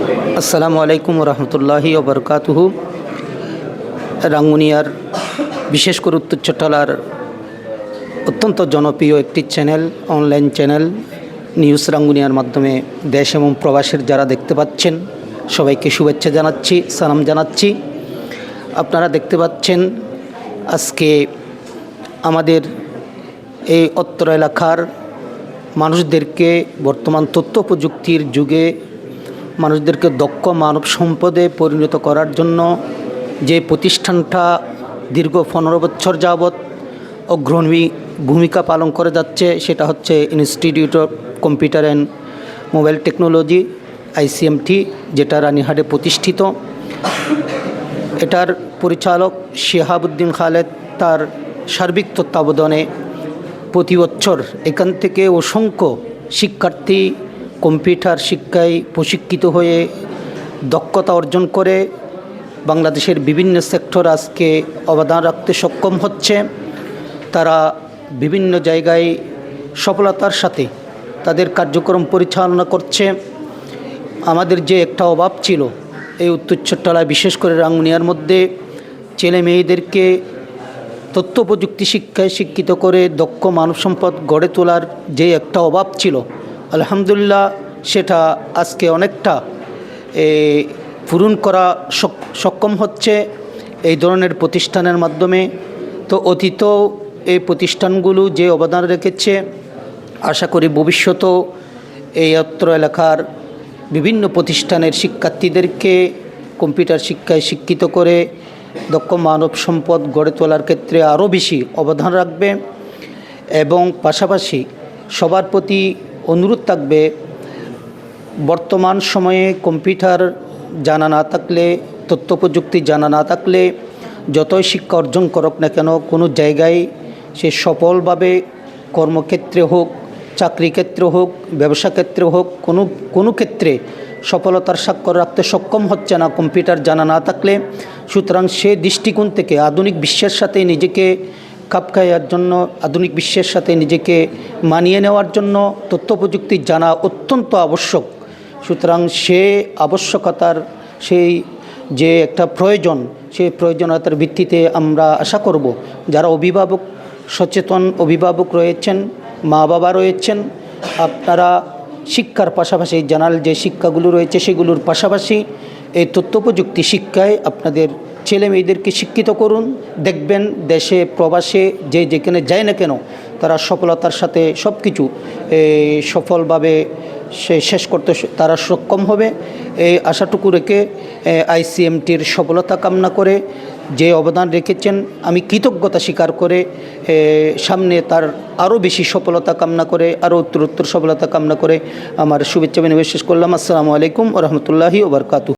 আসসালামু আলাইকুম রহমতুল্লাহি ওবরকাতুহু। রাঙ্গুনিয়ার বিশেষ করে উত্তর চট্টলার অত্যন্ত জনপ্রিয় একটি চ্যানেল অনলাইন চ্যানেল নিউজ রাঙ্গুনিয়ার মাধ্যমে দেশ এবং প্রবাসের যারা দেখতে পাচ্ছেন, সবাইকে শুভেচ্ছা জানাচ্ছি, সালাম জানাচ্ছি। আপনারা দেখতে পাচ্ছেন আজকে আমাদের এই অত্র এলাকার মানুষদেরকে বর্তমান তথ্য প্রযুক্তির যুগে মানুষদেরকে দক্ষ মানব সম্পদে পরিণত করার জন্য যে প্রতিষ্ঠানটা দীর্ঘ পনেরো বছর যাবৎ অগ্রণী ভূমিকা পালন করে যাচ্ছে, সেটা হচ্ছে institute of computer and mobile technology ICMT যেটা রানীহাটে প্রতিষ্ঠিত। এটার পরিচালক শিহাবুদ্দিন খালেদ তার সার্বিক তত্ত্বাবধানে প্রতি বছর এখান থেকে অসংখ্য শিক্ষার্থী কম্পিউটার শিক্ষায় প্রশিক্ষিত হয়ে দক্ষতা অর্জন করে বাংলাদেশের বিভিন্ন সেক্টর আজকে অবদান রাখতে সক্ষম হচ্ছে। তারা বিভিন্ন জায়গায় সফলতার সাথে তাদের কার্যক্রম পরিচালনা করছে। আমাদের যে একটা অভাব ছিল এই উত্তর বিশেষ করে রাঙ্গুনিয়ার মধ্যে, ছেলে মেয়েদেরকে তথ্য প্রযুক্তি শিক্ষায় শিক্ষিত করে দক্ষ মানব সম্পদ গড়ে তোলার যে একটা অভাব ছিল আলহামদুলিল্লাহ, সেটা আজকে অনেকটা পূরণ করা সক্ষম হচ্ছে এই ধরনের প্রতিষ্ঠানের মাধ্যমে। তো অতীত এই প্রতিষ্ঠানগুলো যে অবদান রেখেছে, আশা করি ভবিষ্যতেও এই অত্র এলাকার বিভিন্ন প্রতিষ্ঠানের শিক্ষার্থীদেরকে কম্পিউটার শিক্ষায় শিক্ষিত করে দক্ষ মানব সম্পদ গড়ে তোলার ক্ষেত্রে আরও বেশি অবদান রাখবে এবং পাশাপাশি সবার প্রতি অনুরোধ থাকবে, বর্তমান সময়ে কম্পিউটার জানা না থাকলে তথ্য প্রযুক্তি জানা না থাকলে, যতই শিক্ষা অর্জন করুক না কেন, কোনো জায়গায় সে সফলভাবে কর্মক্ষেত্রে হোক চাকরি ক্ষেত্রে হোক, ব্যবসা ক্ষেত্রে হোক, কোনো কোনো ক্ষেত্রে সফলতার স্বাক্ষর রাখতে সক্ষম হচ্ছে না কম্পিউটার জানা না থাকলে। সুতরাং সে দৃষ্টিকোণ থেকে, আধুনিক বিশ্বের সাথে নিজেকে খাপ খাইয়ার জন্য, আধুনিক বিশ্বের সাথে নিজেকে মানিয়ে নেওয়ার জন্য তথ্য প্রযুক্তি জানা অত্যন্ত আবশ্যক। সুতরাং সে আবশ্যকতার সেই যে একটা প্রয়োজন সেই প্রয়োজনীয়তার ভিত্তিতে আমরা আশা করব। যারা অভিভাবক, সচেতন অভিভাবক রয়েছেন মা বাবা রয়েছেন, আপনারা শিক্ষার পাশাপাশি জানাল যে শিক্ষাগুলো রয়েছে সেগুলোর পাশাপাশি এই তথ্য প্রযুক্তি শিক্ষায় আপনাদের ছেলে মেয়েদেরকে শিক্ষিত করুন। দেখবেন দেশে, প্রবাসে যে যেখানে যায় না কেন, তারা সফলতার সাথে সব কিছু সফলভাবে সে শেষ করতে তারা সক্ষম হবে। এই আশাটুকু রেখে আইসিএমটির সফলতা কামনা করে যে অবদান রেখেছেন, আমি কৃতজ্ঞতা স্বীকার করে সামনে তার আরও বেশি সফলতা কামনা করে, আরও উত্তর উত্তর সফলতা কামনা করে আমার শুভেচ্ছা বিনিময় শেষ করলাম। আসসালামু আলাইকুম রহমতুল্লাহি ওবরকাতু